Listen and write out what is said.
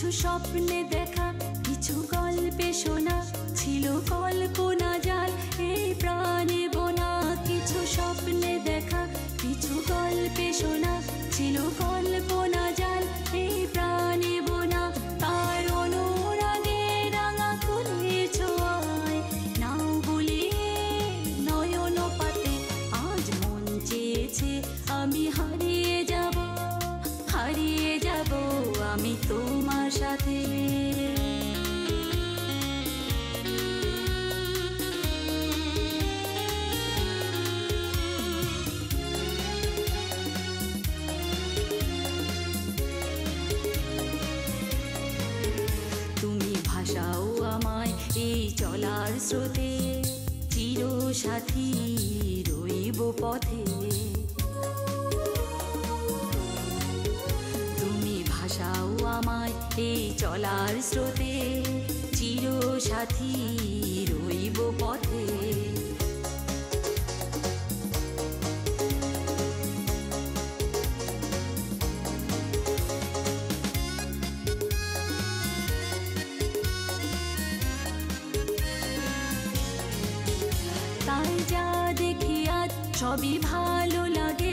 কিছু স্বপ্নে দেখা, কিছু গল্পে শোনা, ছিল কল্পনা যায় এই প্রাণে বোনা। কিছু স্বপ্নে দেখা, কিছু গল্পে শোনা, ছিল কল্পনা যায় এই প্রাণে বোনা। তার অনুরাগে রাঙা খুলে ছোঁয়ায়। নাও বলিয়ে নয়ন পাতে, আজ মন চেয়েছে, আমি হারিয়ে যাব হারিয়ে যাব আমি তোমার সাথে। তুমি ভাষাও আমায় এই চলার স্রোতে চির সাথী রইব পথে। এই চলার স্রোতে চির সাথী রইব পথে। সবই ভালো লাগে